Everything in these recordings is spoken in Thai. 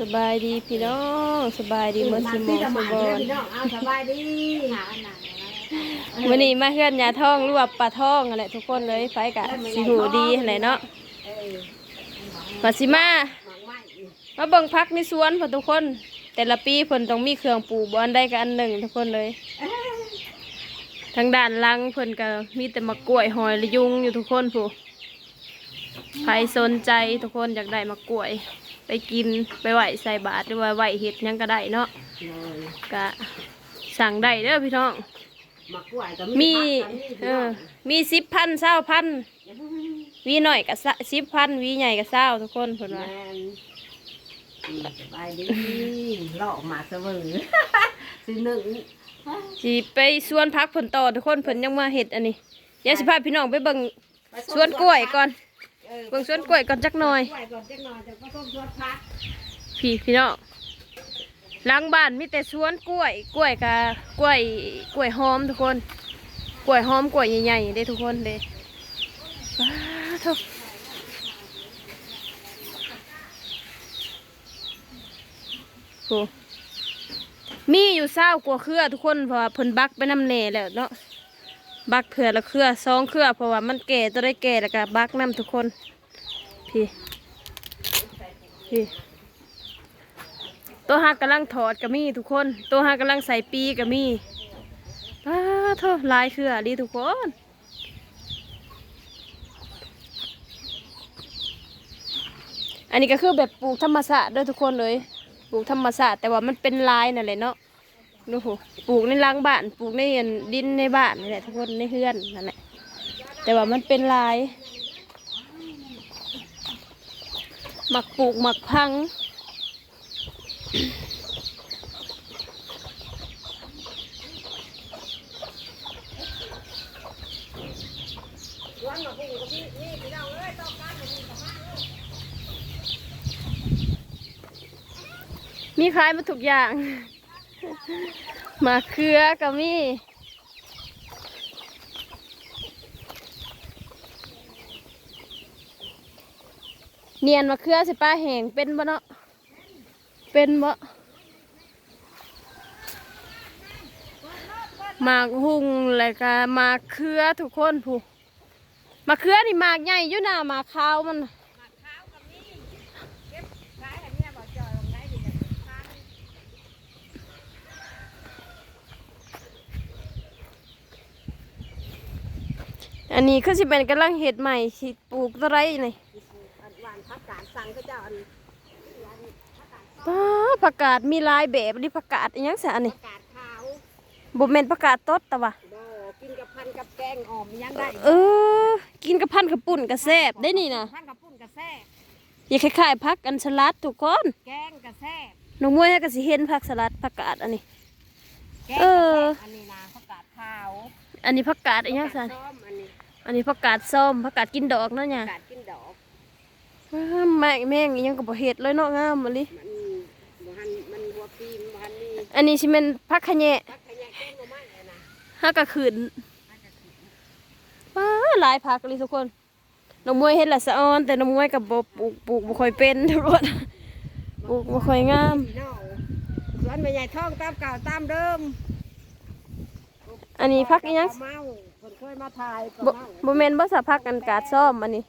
สบายดีพี่น้องสบายดีเมื่อสิโมงสบอนพี่น้องเอาสบายดีหาหนังวันนี้มาเฮือนยาท่องหรือว่าปลาท่องอะไรทุกคนเลยไปกะสิหูดีอะไรเนาะเออมาสิมาหมักไหม้มาเบิ่งพักในสวนพอทุกคน แต่ละปีเพิ่นต้องมีเครื่องปลูกบ่อันใดก็อันหนึ่งทุกคนเลยทางด้านหลังเพิ่นก็มีแต่มะกล้วยหอยละยุงอยู่ทุกคนผู้ใครสนใจทุกคนอยากได้มะกล้วย ไปกินไปไหวใส่บาตรหรือว่าไหวเห็ดหยังก็ได้เนาะเลยก็สั่งได้เด้อพี่น้องหมักกล้วยก็มีผักก็เออมีสิบพันเศร้าพันวีหน่อยกับสิบพันวีใหญ่กับเศร้าทุกคนเพิ่นแมว่านอืมสบายดีเลาะหมาเสมอสิหนึ่งสิไปสวนพักเพิ่นต่อทุกคนเพิ่นยังมาเห็ดอันนี้เดี๋ยวสิพาพี่น้องไปเบิ่งสวนกล้วยก่อน เออเบิ่งสวนกล้วยก่อนจักหน่อยกล้วยก่อนจักหน่อยจะก็ต้มสวนผักพี่พี่น้องหลังบ้านมีแต่สวนกล้วย กล้วยกับกล้วยกล้วยหอมทุกคน กล้วยหอมกล้วยใหญ่ๆเด้ทุกคนเด้ว้าทุกโอ้มีอยู่เศร้ากว่าเครือทุกคนเพราะว่าเพิ่นบักไปน้ำเน่แล้วเนาะ บักเถื่อละเครือสองเครือเพราะว่ามันแก่ตัวได้แก่แล้วก็บักน้ำทุกคน พี่พี่ตัวหักกำลังถอดก็มีทุกคน ตัวหักกำลังใส่ปีก็มีป้าเท่าลายเครือดีทุกคนอันนี้ก็คือแบบปลูกธรรมศาตร์ด้วยทุกคนเลย ปลูกธรรมศาตร์แต่ว่ามันเป็นลายนั่นแหละเนาะ ดูปลูกในรังบ้าน ปลูกในดินในบ้านนี่แหละทุกคนในเฮือนนั่นแหละแต่ว่ามันเป็นลายหมักปลูกหมักพังมักหุ่งก็พี่นี่พี่น้ายมีขายมาทุกอย่าง มาเขือก็มีเนียนมาเขือสิป้าแหงเป็นบ่เนาะเป็นบ่หมากหุงแล้วก็มาเขือทุกคนผู้มาเขือนี่หมากใหญ่อยู่หน้าหมากขาวมันน่ะ ขายอันเนี้ยบ่จอยลงได้ดิจะทาน อันนี้คือสิเป็นกำลังเห็ดใหม่สิปลูกอะไรนี่อันหวานผักกาดสั่งก็เจ้าอันป้าผักกาดมีหลายแบบนี่ผักกาดอีหยังซะอันนี้ผักกาดขาวบ่แม่นผักกาดตดแต่ว่าบ่กินกับพันกับแกงอ่อมยังได้เออ กินกับพันกับปุ่นกับแซ่บได้นี่นะพันกับปุ้นกับแซ่บอย่าคล้ายๆผักอันสลัดทุกคนแกงกับแซ่บน้องมวยก็สิเห็นผักสลัดผักกาดอันนี้แกงเอกับอแซ่บอันนี้นะผักกาดขาวอันนี้ผักกาดอีหยังซะผักกาดส้ม อันนี้อันนี้ผักกาดส้มผักกาดกินดอกเนาะเนี่ยผักกาดกินดอกว้าแม่งแม่งอีหยังก็บ่เฮ็ดเลยเนาะงามมะลิ มันบ่หันมันหัวปีนบ่หันนี่อันนี้สิแม่นผักขะแยะผักขยะแกงก็ไม่อะนะฮักก็ขึ้นว้าหลายผักเลยทุกคนน้องมวยเห็นละสะออน แต่น้องมวยกับบ่ปลูกปลูกบ่ค่อยเป็นทุกคนปลูกบ่ค่อยงาม พี่น้องสวนแม่ใหญ่ท้องตามเก่าตามเดิมอันนี้พักอีหยัง เมา เพิ่นเคยมาถ่ายก็บ่เมาบ่แม่นบ่สะพักกันกาดซ่อมอันนี้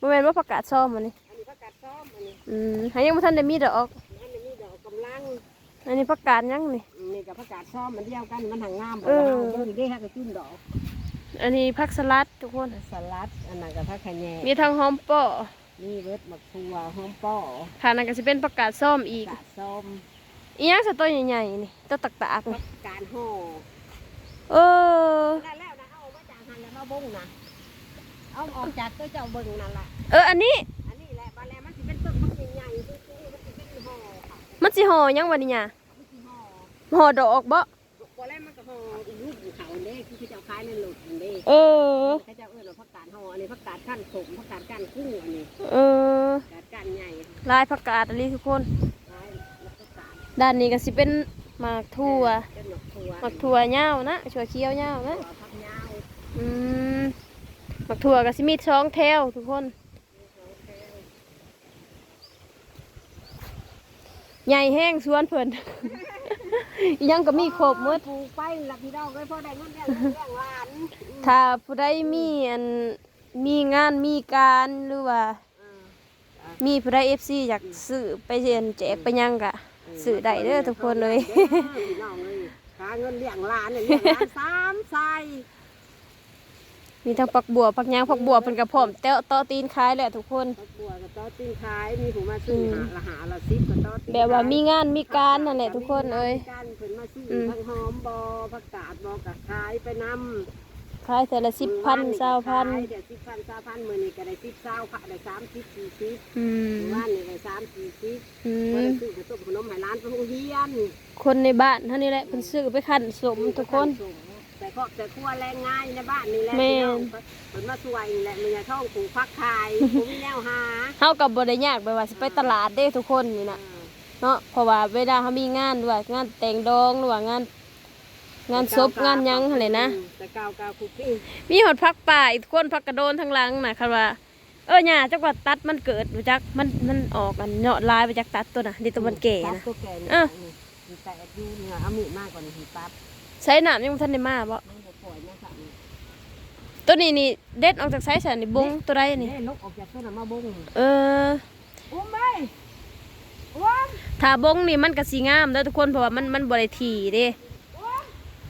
บ่แม่นบ่ผักกาดซ่อมอันนี้ อันนี้ผักกาดซ้อมอันนี้อืมหายังบ่ทันได้มีดอก อันนี้มีดอกกำลังอันนี้ผักกาดหยังนี่ นี่กับผักกาดซ้อมมันเดียวกันมันหางงามเออ เบิ่งเด้ฮะก็จิ้มดอกอันนี้ผักสลัดทุกคน สลัดอันนั้นกับผักขะแยงมีทั้งหอมป้อนี่เวิร์ดมักทัวหอมป้อทางนั้นก็สิเป็นผักกาดซ่อมอีก กาดส้มอีหยังสะตัวใหญ่ๆนี่ตัวตักๆผันี่กกาดห่อเออได้แล้วนะ บงนะเอาออกจากตัวเจ้าเบิ่งนั่นแหละเอออันนี้ อันนี้แหละบาแล้วมันสิเป็นต้นมักใหญ่ๆซื่อๆมันสิเป็นห่อค่ะมันสิห่อหยังวะนี่หยมันสิห่อห่อดอกบ่บ่แล้วมันก็ห่ออีกรูปอยู่เขาเด้คือเขาเจ้าขายในหลุดเด้เออเขาเจ้าเอิ้นว่าผักกาดห่ออันนี้ผักกาดขั้นสมผักกาดกั้นกุ้งอันนี้เออกาดกั้นใหญ่ลายผักกาดอันนี้ทุกคนขายแล้วก็กาดด้านนี้ก็สิเป็นหมากทั่วเป็นหมกถั่วหมากถั่วเหย้านะถั่วเขียวเหย้านะถั่วผักยาว อืมหมากถั่วก็สิมีสองแถวทุกคนใหญ่แห้งสวนเพิ่นอิหยังก็มีครบหมด ปลูกไปละพี่น้องเลยพอได้เงินเลี้ยงลูกเลี้ยงหลานถ้าผู้ใดมีอันมีงานมีการหรือว่าเออมีผู้ใด FC อยากซื้อไปเรียนแจกไปหยังกะซื้อได้เด้อทุกคนเลยด้อพี่น้องเลยหาเงินเลี้ยงหลานเนี่ยเลี้ยงหลานสามใส่ มีทั้งปักบัวปักหยางปักบัวเพิ่นก็พร้อมเตะต่อตีนขายแหละทุกคนพักบัวกับโต๊ะตีนขายมีผู้มาซื้ออืมหาละหาละสิบกับโต๊ะตีนแบบว่ามีขยงานมีการนั่นแหละทุกคนเอ้ยมีการเพิ่นมาซื้ออมทั้งหอมบอผักกาดบอกกับขายไปนำขายแต่ละ10,000 20,000เดี๋ยวสิบพันสามพันมือนี่ก็ได้สิบเศร้าค่ะได้สามสิบสี่สิบอืมว่านนี่ได้สามสี่สิบอืก็มได้ซื้อกระตุ้มขนมให้ร้านไปโรงเรียนคนในบ้านเท่านี้แหละเพิ่นซื้อไปขันสมทุกคน แต่ครอบแต่ครัวแรงง่ายในบ้านนี่แหละแม่นพี่น้องเพิ่นมาสวยนี่แหละมียาท่องปลูกพักขายผมมีแนวหาเฮากับบ่ได้ยากไปว่าสิไปตลาดเด้ทุกคนนี่น่ะ เนาะเพราะว่าเวลาเฮามีงานด้วยงานแต่งดองหรือว่างาน งานศพงานหยังหั่นแหละนะ แต่กาวกาวคุกกี้มีหอดพักป่าอีกคนพักกระโดนทางหลังน่ะคันว่า เออหญ้าจักว่าตัดมันเกิดบ่จักมันมันออกอันเหาะลายไปจักตัดตัวน่ะดิตัวมันแก่ตัดนะ ตัวแก่เนี่ยอะมีแต่ดูเนี่ยเอามีดมากกว่านี้ตัด ใช้น้ำยังบ่ทันได้มาบ่มันบ่ปล่อยนะคะนี่ตัวนี้นี่เด็ดออกจากไสสันนี่บงตัวใดนี่เอ้ยลกออกจากต้นน่ะมาบงเออ อุ้มไปอุ้มถ้าบงนี่มันก็สิงามเด้อทุกคนเพราะว่ามันมันบ่ได้ถี่เด้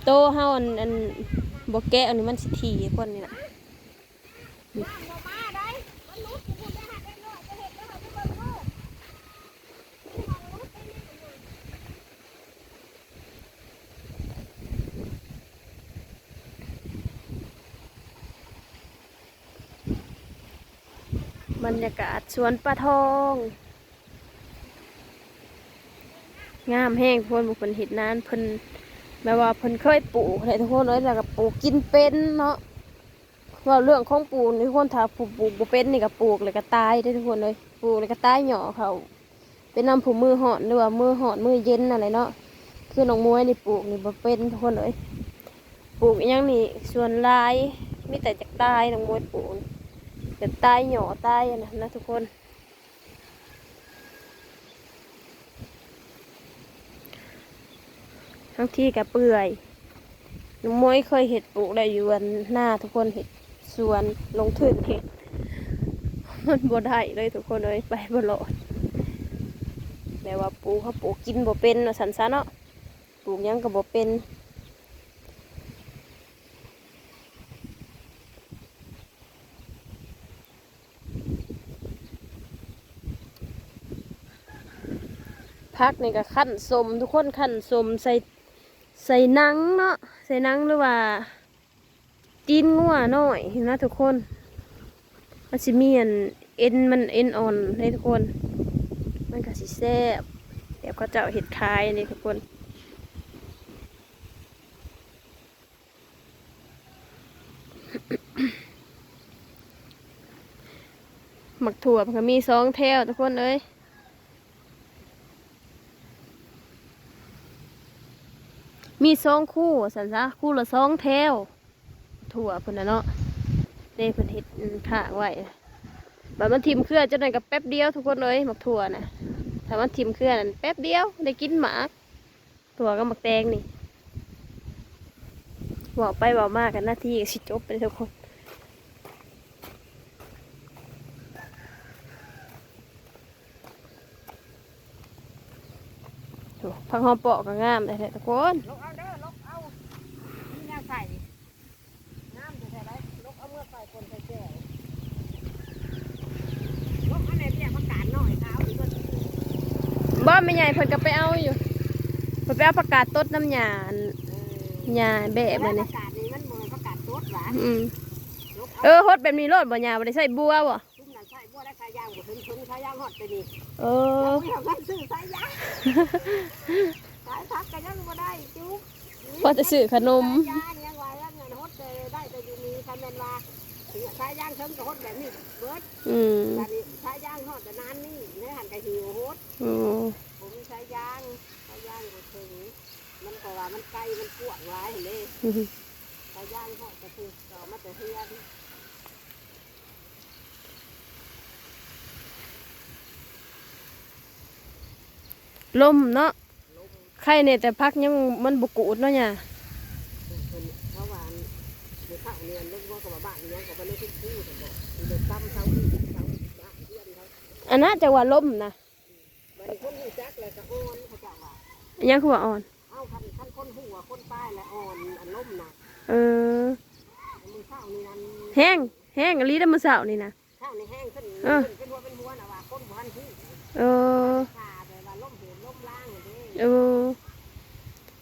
โตเฮาอันอันบ่แกะอันนี้มันสิถี่คนนี่น่ะ บรรยากาศสวนปลาทอง งามแห้งทุกคนบุคคลเห็ดนานเพิ่นแม้ว่าเพิ่นเคยปลูกอะไรทุกคนเอ้ยแล้วก็ปลูกกินเป็นเนาะว่าเรื่องของปลูกนี่ทุกคนถ้าปลูกปลูกบ่เป็นนี่ก็ปลูกเลยก็ตายได้ทุกคนเลยปลูกเลยก็ตายหย่อเขาเป็นน้ำผูมือหอนหรือว่ามือหอนมือเย็นอะไรเนาะคือน้องมวยนี่ปลูกนี่บ่เป็นทุกคนเลยปลูกอหยังนี่ส่วนลายมีแต่จากตายน้องมวยปลูก แต่ตายหย่อตายอันนั้นนะทุกคนทั้งที่กับเปื่อยน้องมวยเคยเห็ดปลูกได้อยู่วันหน้าทุกคนเห็ดสวนลงทุนเห็ดมันบ่ได้เลยทุกคนเลยไปบ่รอดแม่ว่าปลูกเขาปลูกกินบ่เป็นสันซะเนาะปลูกยังก็บ่เป็น พักนี่ก็ขั้นสมทุกคนขั้นสมใส่ใส่นังเนาะใส่นังหรือว่าตีนงัวหน่อยเห็นะทุกคนมันสิมีอันเอ็นมันเอ็นอ่อนให้ทุกคน มันก็สิแซ่บเดี๋ยวก็จะเอาเห็ดคายนี่ทุกคนหมักถั่วมันก็มีสองแถวทุกคนเอ้ย มีสองคู่สันซะคู่ละสองแถวถั่วพิ่นนะเนาะเด้เพิ่นเฮ็ดข้างไว้บัดมันทิมเครือจังได๋ก็แป๊บเดียวทุกคนเลยหมักถั่วน่ะถ้ามันทิมเครือนั่นแป๊บเดียวได้กินหมากถั่วกับหมักแตงนี่บอกไปบอกมากกันหน้าที่สิจบไปทุกคนผักหอมปอกก็งามเลยทุกคน ลกเอาเด้อลกเอานี่แนวใส่น้ำจะใส่ไรลกเอาเมื่อใส่คนใส่แก้วลกเอาไหนเรียกประกาศหน่อยเท้าหรือว่า บ้านไม่ใหญ่เพิ่นก็ไปเอาอยู่เพิ่นไปเอาประกาศต้นน้ำหยาอันหยาแบะเออมาปนี่ระกาศนี้มันเหมือนประกาศโต๊ดหวานอืมลกเอเอาอฮดแบบนี้รถบ่หยาบ่ได้ใส่บัวบ่ชุ่มน่ะใส่บัวได้ขายางบ่ถึงถึงขายางฮอดไปนี่เอเอออไม่เอาเงินซื้อสายยางสายพักก็ยังบ่ได้จุ๊บพอจะซื้อขนมสายยางยังว่ายังเงินฮดเลยได้แต่อยู่นี่คันแม่นว่า ถึงสายยางเถิงก็ฮดแบบนี้เบิดอืมบัดนี้สายยางฮอดแต่นานนี่ในหันก็หิวฮดอืผมสายยางสายยางบ่ถึงมันก็ว่ามันไกลมันกว้างหลายเห็นเด้สายยางฮอดก็คือต่อมาแต่เฮือนลมเนาะไข่เนี่ยแต่พักยังมันบุกูดเนาะเนี่ย เพิ่นเพราะว่าอัน เดี๋ยวข้าวเนียนเรื่องว่ากับบ้านเนี้ยกับบ้านเล็กที่แต่บอกเดี๋ยวซ้ำเสาที่เสาบ้านเพื่อนเขาอันน่าจะว่าลมนะบางคนหูจักเลยก็อ่อนเขาจะว่าอันยังคือว่าอ่อนเอ้าคันคันคนหัวคนป้ายและอ่อนอันล้มนะเออมือข้าวนี่นั่นแห้งแห้งอลีได้อมือเสานี่นะข้าวในแห้งขึ้นเออเป็นหัวเป็นหัวนะว่าคนพันที่เออขาแต่ว่าล้มเห็นล้มล่างอย่างนี้เออ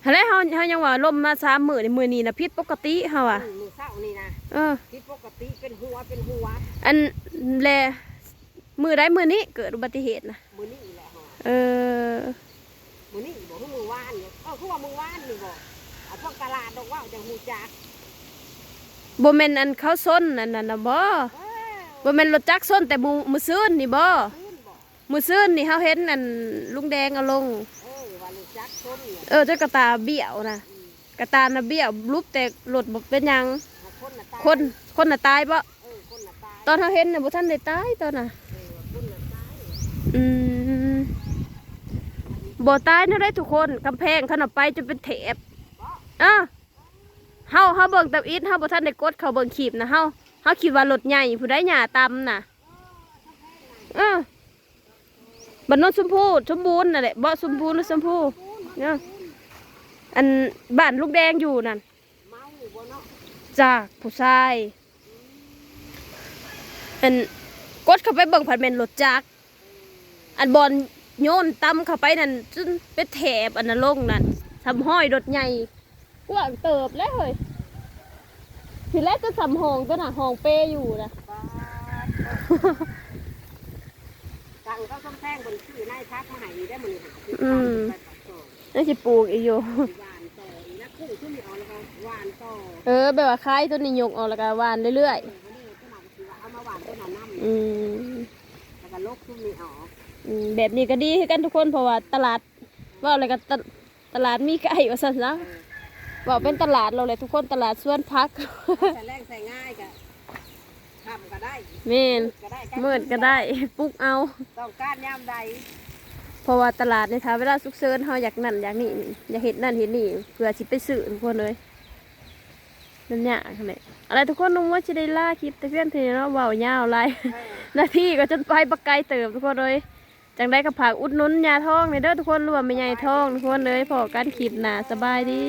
ฮันแหล้วเฮาเฮายังว่าลมมาสามมื้อในมื้อนี้นะผิดปกติเฮาอะมือข้าว นี่นะเออที่ปกติเป็นหัวเป็นหัว อันแลมื้อใดมื้อนี้เกิดอุบัติเหตุนะมือนี่แหละฮะเออมือนี่บอกว่ามือว่านเนี่ยเออคือว่ามือว่านนี่บอกเอาพวกตลาดดอกว่าวจังหูจักบ่แม่นอันเขาส้นอันนั้นน่ะบ่เออบ่แม่นรถจักรส้นแต่มือมือซื่นนี่บ่พื้นบอกมือซื่นนี่เฮาเห็นอันลุงแดงเอาลงเออว่าลูกจักชนเนี่ยเออเจ้ากระตาเบี้ยวนะอืมกระตาน่ะเบี้ยวรูปแต่รถบ่เป็นหยังเอา คนน่ะตายคนคนน่ะตายบ่เออคนน่ะตายตอนเฮาเห็นน่ะบ่ทันได้ตายตอนน่ะเออคนน่ะตายอืมบ่ตายเนาะได้ทุกคนกำแพงเขาน่ะไปจนเป็นแถบอะเฮาเฮาเบิ่งตับอิดเฮาบ่ทันได้กดเข้าเบิ่งคลิปนะเฮาเฮาคิดว่ารถใหญ่ผู้ใดหญ้าต่ำน่ะเออบ้านโนนชมพูชมบูรณ์นั่นแหละบ่ชมพูหรือชมพูเนี่ยอันบ้านลูกแดงอยู่นั่น เมาอยู่บ่เนาะ จากผู้ชายอันกดเข้าไปเบิ่งผัดเมนรถจักรอันบอลโยนตำเข้าไปนั่นจนเป็นแถบอันนั้นลงนั่นทำห้อยรถใหญ่กว้างเติบแล้วเฮ้ยทีแรกก็สำห้องตัวน่ะห้องเปอยู่นะบ้าสั่งเขากำแพงบนชื่อนายชักมาให้ได้มันหาที่ทำไปปักต่อนั่นสิปลูกอีกอยู่หวานต่ออี กแล้วคู่ขึ้นเอาแล้วก็หวานต่อเออแบบว่าคล้ายต้นนิยงออกแล้วก็หวานเรื่อยเออวันนี้ก็มาคือว่าเอามาหวานต้นน้ำๆอืมแล้วก็ลกขึ้นนี่ออกอืมแบบนี้ก็ดีคือกันทุกคนเพราะว่าตลาดว่าอะไรกันตลตลาดมีไก่ว่าสันนะว่าเป็นตลาดเราเลยทุกคนตลาดสวนพัก ใส่แรงใส่ง่ายก็ทำก็ได้แม่นก็ได้มืดก็ได้ปลุกเอาต้องการยามใด เพราะว่าตลาดในท้าเวลาสุกเซินเขาอยากนั่นอยากนี่อยากเห็นนั่นเห็นนี่เพื่อสิไปซื้อทุกคนเลยนั่นเนี่ยอะไรอะไรทุกคนนุ่มว่าจะได้ล่าคลิปแต่เพื่อนเธอเนาะเบายาวไรหน้าที่ก็จนไปปักไกลเติมทุกคนเลยจังได้กับผักอุดหนุนยาทองในเด้อทุกคนรวมไม่ใหญ่ทองทุกคนเลยพอการขีดหนาสบายดี